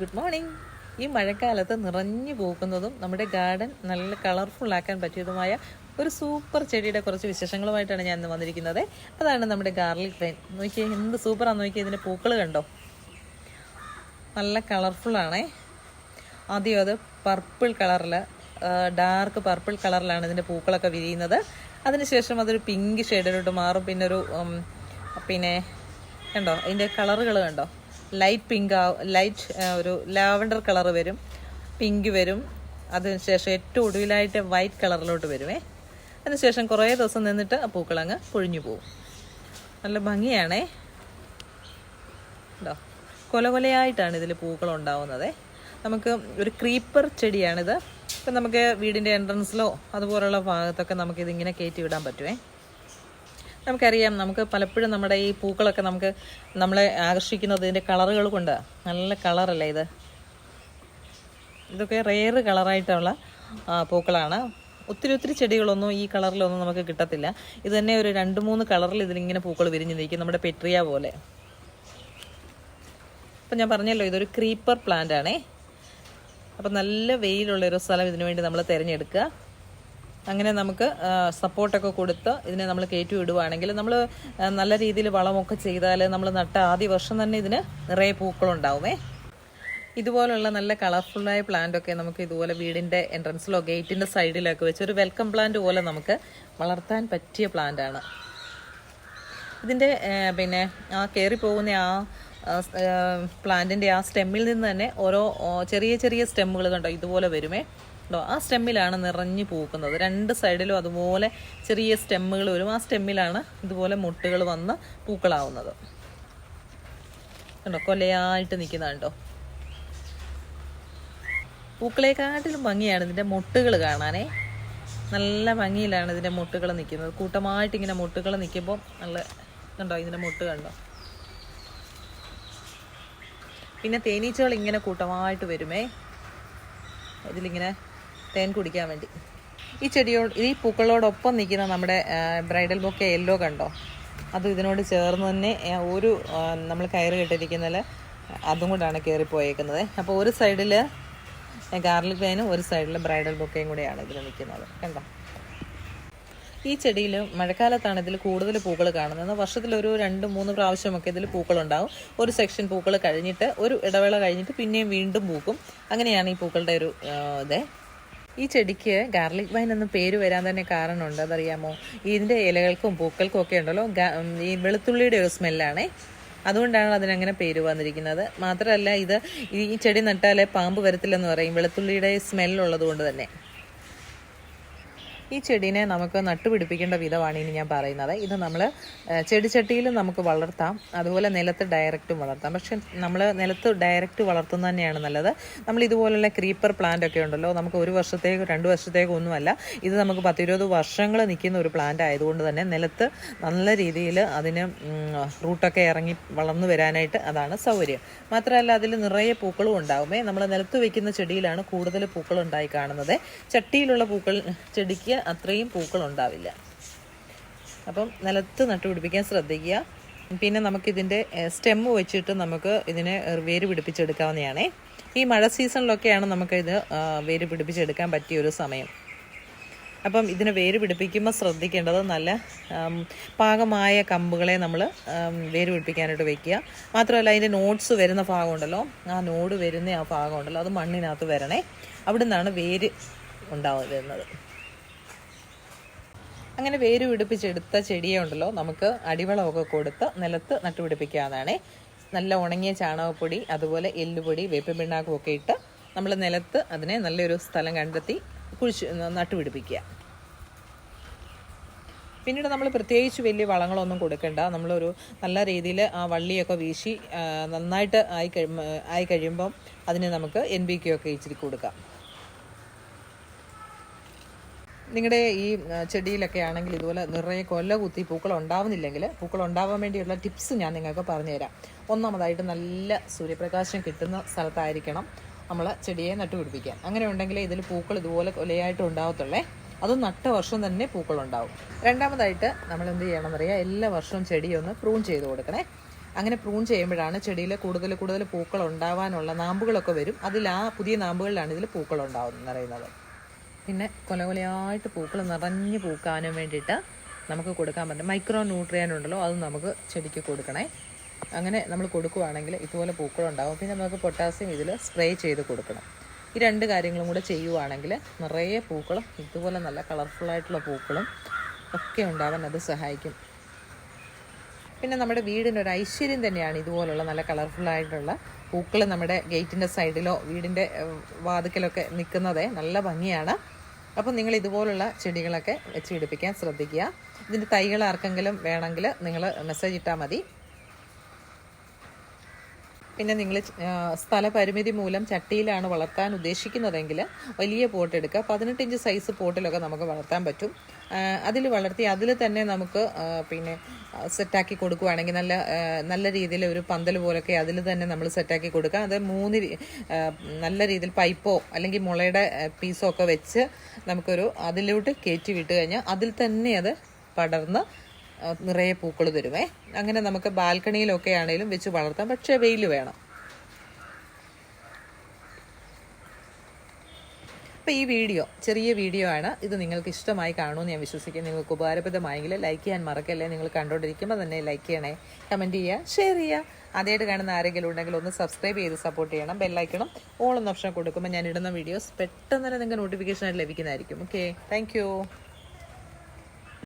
Good morning ഈ മഴക്കാലത്ത് നിറഞ്ഞു പോകുന്നതും നമ്മുടെ ഗാർഡൻ നല്ല കളർഫുൾ ആക്കാൻ പറ്റിയതുമായ ഒരു സൂപ്പർ ചെടിയുടെ കുറച്ച് വിശേഷങ്ങളുമായിട്ടാണ് ഞാൻ ഇന്ന് വന്നിരിക്കുന്നത്. അതാണ് നമ്മുടെ ഗാർലിക് വൈൻ നോക്കിയേ എന്ത് സൂപ്പറാണെന്ന് നോക്കിയേ ഇതിന്റെ പൂക്കൾ കണ്ടോ? നല്ല കളർഫുള്ളാണേ ആദ്യം അത് പർപ്പിൾ കളറിൽ ഡാർക്ക് പർപ്പിൾ കളറിലാണ് ഇതിന്റെ പൂക്കളൊക്കെ വിരിയുന്നത്. അതിനുശേഷം അതൊരു പിങ്ക് ഷെയ്ഡിലോട്ട് മാറും. പിന്നെ ഒരു പിന്നെ കണ്ടോ അതിന്റെ കളറുകൾ കണ്ടോ? ലൈറ്റ് പിങ്ക് ലൈറ്റ് ഒരു ലാവൻഡർ കളർ വരും. പിങ്ക് വരും. അതിനുശേഷം ഏറ്റവും ഒടുവിലായിട്ട് വൈറ്റ് കളറിലോട്ട് വരുമേ അതിനുശേഷം കുറേ ദിവസം നിന്നിട്ട് ആ പൂക്കളങ്ങ് പൊഴിഞ്ഞു പോവും. നല്ല ഭംഗിയാണേ. ഉണ്ടോ കൊല കൊലയായിട്ടാണ് ഇതിൽ പൂക്കൾ ഉണ്ടാവുന്നത്. നമുക്ക് ഒരു ക്രീപ്പർ ചെടിയാണിത്. ഇപ്പം നമുക്ക് വീടിന്റെ എൻട്രൻസിലോ അതുപോലുള്ള ഭാഗത്തൊക്കെ നമുക്കിതിങ്ങനെ കയറ്റി വിടാൻ പറ്റുമേ നമുക്കറിയാം നമുക്ക് പലപ്പോഴും നമ്മുടെ ഈ പൂക്കളൊക്കെ നമുക്ക് നമ്മളെ ആകർഷിക്കുന്നത് ഇതിന്റെ കളറുകൾ കൊണ്ട്. നല്ല കളറല്ലേ ഇത്. ഇതൊക്കെ റെയർ കളറായിട്ടുള്ള പൂക്കളാണ്. ഒത്തിരി ഒത്തിരി ചെടികളൊന്നും ഈ കളറിലൊന്നും നമുക്ക് കിട്ടത്തില്ല. ഇത് തന്നെ ഒരു രണ്ട് മൂന്ന് കളറിൽ ഇതിലിങ്ങനെ പൂക്കൾ വിരിഞ്ഞ് നിൽക്കും നമ്മുടെ പെട്രിയ പോലെ. അപ്പം ഞാൻ പറഞ്ഞല്ലോ ഇതൊരു ക്രീപ്പർ പ്ലാന്റ് ആണേ അപ്പം നല്ല വെയിലുള്ള ഒരു സ്ഥലം ഇതിനു വേണ്ടി നമ്മൾ തിരഞ്ഞെടുക്കുക. അങ്ങനെ നമുക്ക് സപ്പോർട്ടൊക്കെ കൊടുത്ത് ഇതിനെ നമ്മൾ കയറ്റി വിടുവാണെങ്കിൽ നമ്മൾ നല്ല രീതിയിൽ വളമൊക്കെ ചെയ്താൽ നമ്മൾ നട്ട ആദ്യ വർഷം തന്നെ ഇതിന് നിറയെ പൂക്കളുണ്ടാവുമേ. ഇതുപോലുള്ള നല്ല കളർഫുള്ളായ പ്ലാന്റൊക്കെ നമുക്ക് ഇതുപോലെ വീടിന്റെ എൻട്രൻസിലോ ഗേറ്റിന്റെ സൈഡിലൊക്കെ വെച്ച് ഒരു വെൽക്കം പ്ലാന്റ് പോലെ നമുക്ക് വളർത്താൻ പറ്റിയ പ്ലാന്റാണ് ഇതിന്റെ പിന്നെ ആ കയറി പോകുന്ന ആ പ്ലാന്റിന്റെ ആ സ്റ്റെമ്മിൽ നിന്ന് തന്നെ ഓരോ ചെറിയ ചെറിയ സ്റ്റെമ്മുകൾ കണ്ടോ? ഇതുപോലെ വരുമേ. ഉണ്ടോ? ആ സ്റ്റെമ്മിലാണ് നിറഞ്ഞു പൂക്കുന്നത്. രണ്ട് സൈഡിലും അതുപോലെ ചെറിയ സ്റ്റെമ്മുകൾ വരും. ആ സ്റ്റെമ്മിലാണ് ഇതുപോലെ മുട്ടുകൾ വന്ന് പൂക്കളാവുന്നത്. കണ്ടോ? കൊലയായിട്ട് നിൽക്കുന്നുണ്ടോ പൂക്കളെക്കാട്ടിലും ഭംഗിയാണ് ഇതിന്റെ മുട്ടുകൾ കാണാനേ. നല്ല ഭംഗിയിലാണ് ഇതിന്റെ മുട്ടുകൾ നിൽക്കുന്നത്. കൂട്ടമായിട്ട് ഇങ്ങനെ മുട്ടുകൾ നിൽക്കുമ്പോൾ നല്ല കണ്ടോ? ഇതിന്റെ മുട്ട് കണ്ടോ? പിന്നെ തേനീച്ചകൾ ഇങ്ങനെ കൂട്ടമായിട്ട് വരുമേ. ഇതിലിങ്ങനെ തേൻ കുടിക്കാൻ വേണ്ടി. ഈ ചെടിയോട് ഈ പൂക്കളോടൊപ്പം നിൽക്കുന്ന നമ്മുടെ ബ്രൈഡൽ ബൊക്കെ യെല്ലോ കണ്ടോ? അത് ഇതിനോട് ചേർന്ന് തന്നെ ഒരു നമ്മൾ കയറ് കെട്ടിരിക്കുന്നതിൽ അതും കൂടാണ് കയറിപ്പോയേക്കുന്നത് അപ്പോൾ ഒരു സൈഡിൽ ഗാർലിക് വൈനും ഒരു സൈഡിൽ ബ്രൈഡൽ ബൊക്കയും കൂടെയാണ് ഇതിൽ നിൽക്കുന്നത്. കണ്ടോ? ഈ ചെടിയിൽ മഴക്കാലത്താണ് ഇതിൽ കൂടുതൽ പൂക്കൾ കാണുന്നത്. വർഷത്തിൽ ഒരു രണ്ട് മൂന്ന് പ്രാവശ്യമൊക്കെ ഇതിൽ പൂക്കളുണ്ടാവും. ഒരു സെക്ഷൻ പൂക്കൾ കഴിഞ്ഞിട്ട് ഒരു ഇടവേള കഴിഞ്ഞിട്ട് പിന്നെയും വീണ്ടും പൂക്കും. അങ്ങനെയാണ് ഈ പൂക്കളുടെ ഒരു ഇത്. ഈ ചെടിക്ക് ഗാർലിക് വൈൻ എന്ന പേര് വരാൻ തന്നെ കാരണമുണ്ട്. അതറിയാമോ? ഇതിന്റെ ഇലകൾക്കും പൂക്കൾക്കും ഒക്കെ ഉണ്ടല്ലോ. ഈ വെളുത്തുള്ളിയുടെ ഒരു സ്മെല്ലാണേ. അതുകൊണ്ടാണ് അതിനങ്ങനെ പേര് വന്നിരിക്കുന്നത്. മാത്രമല്ല ഇത് ഈ ചെടി നട്ടാലേ പാമ്പ് വരത്തില്ലെന്ന് പറയും. വെളുത്തുള്ളിയുടെ സ്മെല്ലുള്ളത് കൊണ്ട് തന്നെ. ഈ ചെടീനെ നമുക്ക് നട്ടുപിടിപ്പിക്കേണ്ട വിധമാണ് ഇനി ഞാൻ പറയുന്നത്. ഇത് നമ്മൾ ചെടിച്ചട്ടിയിൽ നമുക്ക് വളർത്താം. അതുപോലെ നിലത്ത് ഡയറക്റ്റും വളർത്താം. പക്ഷെ നമ്മൾ നിലത്ത് ഡയറക്റ്റ് വളർത്തുന്നത് തന്നെയാണ് നല്ലത്. നമ്മൾ ഇതുപോലുള്ള ക്രീപ്പർ പ്ലാന്റ് ഒക്കെ ഉണ്ടല്ലോ നമുക്ക് ഒരു വർഷത്തേക്ക് രണ്ട് വർഷത്തേക്ക് ഒന്നുമല്ല. ഇത് നമുക്ക് പത്തിരുപത് വർഷങ്ങൾ നിൽക്കുന്ന ഒരു പ്ലാന്റ് ആയതുകൊണ്ട് തന്നെ നിലത്ത് നല്ല രീതിയിൽ അതിന് റൂട്ടൊക്കെ ഇറങ്ങി വളർന്നു വരാനായിട്ട് അതാണ് സൗകര്യം. മാത്രമല്ല അതിൽ നിറയെ പൂക്കളും ഉണ്ടാകുമേ നമ്മൾ നിലത്ത് വെക്കുന്ന ചെടിയിലാണ് കൂടുതൽ പൂക്കൾ ഉണ്ടായി കാണുന്നത്. ചട്ടിയിലുള്ള പൂക്കൾ ചെടിക്ക് അത്രയും പൂക്കൾ ഉണ്ടാവില്ല അപ്പം നിലത്ത് നട്ടുപിടിപ്പിക്കാൻ ശ്രദ്ധിക്കുക. പിന്നെ നമുക്കിതിന്റെ സ്റ്റെമ്മ് വെച്ചിട്ട് നമുക്ക് ഇതിനെ വേര് പിടിപ്പിച്ചെടുക്കാവുന്നതാണേ. ഈ മഴ സീസണിലൊക്കെയാണ് നമുക്കിത് വേര് പിടിപ്പിച്ചെടുക്കാൻ പറ്റിയ ഒരു സമയം. അപ്പം ഇതിന് വേര് പിടിപ്പിക്കുമ്പോൾ ശ്രദ്ധിക്കേണ്ടത് നല്ല പാകമായ കമ്പുകളെ നമ്മൾ വേര് പിടിപ്പിക്കാനായിട്ട് വെക്കുക. മാത്രമല്ല അതിന്റെ നോട്ട്സ് വരുന്ന ഭാഗമുണ്ടല്ലോ ആ നോട് വരുന്ന ആ ഭാഗമുണ്ടല്ലോ അത് മണ്ണിനകത്ത് വരണേ. അവിടെ നിന്നാണ് വേര് ഉണ്ടാവുന്നത്. അങ്ങനെ വേര് പിടിപ്പിച്ചെടുത്ത ചെടിയെ ഉണ്ടല്ലോ നമുക്ക് അടിവളമൊക്കെ കൊടുത്ത് നിലത്ത് നട്ടുപിടിപ്പിക്കാവുന്നതാണ്. നല്ല ഉണങ്ങിയ ചാണകപ്പൊടി അതുപോലെ എല്ലുപൊടി വേപ്പ് പിണ്ണാക്കും ഒക്കെ ഇട്ട് നമ്മൾ നിലത്ത് അതിനെ നല്ലൊരു സ്ഥലം കണ്ടെത്തി കുഴിച്ച് നട്ടുപിടിപ്പിക്കുക. പിന്നീട് നമ്മൾ പ്രത്യേകിച്ച് വലിയ വളങ്ങളൊന്നും കൊടുക്കേണ്ട. നമ്മളൊരു നല്ല രീതിയിൽ ആ വള്ളിയൊക്കെ വീശി നന്നായിട്ട് ആയി കഴി ആയി കഴിയുമ്പം അതിന് നമുക്ക് എൻ ബി കെ ഒക്കെ ഇച്ചിരി കൊടുക്കാം. നിങ്ങളുടെ ഈ ചെടിയിലൊക്കെ ആണെങ്കിൽ ഇതുപോലെ നിറയെ കൊല്ല കുത്തി പൂക്കൾ ഉണ്ടാവുന്നില്ലെങ്കിൽ പൂക്കൾ ഉണ്ടാവാൻ വേണ്ടിയുള്ള ടിപ്സ് ഞാൻ നിങ്ങൾക്ക് പറഞ്ഞുതരാം. ഒന്നാമതായിട്ട് നല്ല സൂര്യപ്രകാശം കിട്ടുന്ന സ്ഥലത്തായിരിക്കണം നമ്മൾ ചെടിയെ നട്ടുപിടിപ്പിക്കാൻ അങ്ങനെ ഉണ്ടെങ്കിൽ ഇതിൽ പൂക്കൾ ഇതുപോലെ കൊലയായിട്ട് ഉണ്ടാവത്തുള്ളേ. അത് നട്ട വർഷം തന്നെ പൂക്കൾ ഉണ്ടാവും രണ്ടാമതായിട്ട് നമ്മൾ എന്ത് ചെയ്യണം എന്നറിയാം എല്ലാ വർഷവും ചെടിയൊന്ന് പ്രൂൺ ചെയ്ത് കൊടുക്കണേ. അങ്ങനെ പ്രൂൺ ചെയ്യുമ്പോഴാണ് ചെടിയിൽ കൂടുതൽ കൂടുതൽ പൂക്കൾ ഉണ്ടാവാനുള്ള നാമ്പുകളൊക്കെ വരും. അതിൽ ആ പുതിയ നാമ്പുകളിലാണ് ഇതിൽ പൂക്കൾ ഉണ്ടാവുന്നത് അറിയുന്നത് പിന്നെ കൊല കൊലയായിട്ട് പൂക്കൾ നിറഞ്ഞ് പൂക്കാനും വേണ്ടിയിട്ട് നമുക്ക് കൊടുക്കാൻ പറ്റും. മൈക്രോ ന്യൂട്രിയൻ ഉണ്ടല്ലോ അത് നമുക്ക് ചെടിക്ക് കൊടുക്കണേ. അങ്ങനെ നമ്മൾ കൊടുക്കുവാണെങ്കിൽ ഇതുപോലെ പൂക്കളുണ്ടാകും പിന്നെ നമുക്ക് പൊട്ടാസ്യം ഇതിൽ സ്പ്രേ ചെയ്ത് കൊടുക്കണം. ഈ രണ്ട് കാര്യങ്ങളും കൂടെ ചെയ്യുവാണെങ്കിൽ നിറയെ പൂക്കളും ഇതുപോലെ നല്ല കളർഫുള്ളായിട്ടുള്ള പൂക്കളും ഒക്കെ ഉണ്ടാവാൻ അത് സഹായിക്കും. പിന്നെ നമ്മുടെ വീടിന് ഒരു ഐശ്വര്യം തന്നെയാണ് ഇതുപോലുള്ള നല്ല കളർഫുള്ളായിട്ടുള്ള പൂക്കൾ നമ്മുടെ ഗേറ്റിന്റെ സൈഡിലോ വീടിന്റെ വാതിക്കലൊക്കെ നിൽക്കുന്നതേ നല്ല ഭംഗിയാണ്. അപ്പോൾ നിങ്ങൾ ഇതുപോലുള്ള ചെടികളൊക്കെ വെച്ച് പിടിപ്പിക്കാൻ ശ്രദ്ധിക്കുക. ഇതിന്റെ തൈകൾ ആർക്കെങ്കിലും വേണമെങ്കിൽ നിങ്ങൾ മെസ്സേജ് ഇട്ടാൽ മതി. പിന്നെ നിങ്ങൾ സ്ഥലപരിമിതി മൂലം ചട്ടിയിലാണ് വളർത്താൻ ഉദ്ദേശിക്കുന്നതെങ്കിൽ വലിയ പോട്ട് എടുക്കുക. പതിനെട്ട് ഇഞ്ച് സൈസ് പോട്ടിലൊക്കെ നമുക്ക് വളർത്താൻ പറ്റും. അതിൽ വളർത്തി അതിൽ തന്നെ നമുക്ക് പിന്നെ സെറ്റാക്കി കൊടുക്കുകയാണെങ്കിൽ നല്ല നല്ല രീതിയിൽ ഒരു പന്തൽ പോലൊക്കെ അതിൽ തന്നെ നമ്മൾ സെറ്റാക്കി കൊടുക്കുക അത് മൂന്ന് നല്ല രീതിയിൽ പൈപ്പോ അല്ലെങ്കിൽ മുളയുടെ പീസോ ഒക്കെ വെച്ച് നമുക്കൊരു അതിലോട്ട് കയറ്റി വിട്ട് കഴിഞ്ഞാൽ അതിൽ തന്നെ അത് പടർന്ന് നിറയെ പൂക്കൾ തരുമേ. അങ്ങനെ നമുക്ക് ബാൽക്കണിയിലൊക്കെ ആണെങ്കിലും വെച്ച് വളർത്താം. പക്ഷേ വെയിൽ വേണം. അപ്പോൾ ഈ വീഡിയോ ചെറിയ വീഡിയോ ആണ്. ഇത് നിങ്ങൾക്ക് ഇഷ്ടമായി കാണുമെന്ന് ഞാൻ വിശ്വസിക്കുന്നു. നിങ്ങൾക്ക് ഉപകാരപ്രദമായെങ്കിൽ ലൈക്ക് ചെയ്യാൻ മറക്കല്ലേ. നിങ്ങൾ കണ്ടുകൊണ്ടിരിക്കുമ്പോൾ തന്നെ ലൈക്ക് ചെയ്യണേ. കമന്റ് ചെയ്യുക ഷെയർ ചെയ്യുക. ആദ്യമായിട്ട് കാണുന്ന ആരെങ്കിലും ഉണ്ടെങ്കിൽ ഒന്ന് സബ്സ്ക്രൈബ് ചെയ്ത് സപ്പോർട്ട് ചെയ്യണം. ബെല്ലൈക്കണം ഓൾ എന്ന ഓപ്ഷൻ കൊടുക്കുമ്പോൾ ഞാൻ ഇടുന്ന വീഡിയോസ് പെട്ടെന്ന് തന്നെ നിങ്ങൾക്ക് നോട്ടിഫിക്കേഷൻ ആയിട്ട് ലഭിക്കുന്നതായിരിക്കും. Okay thank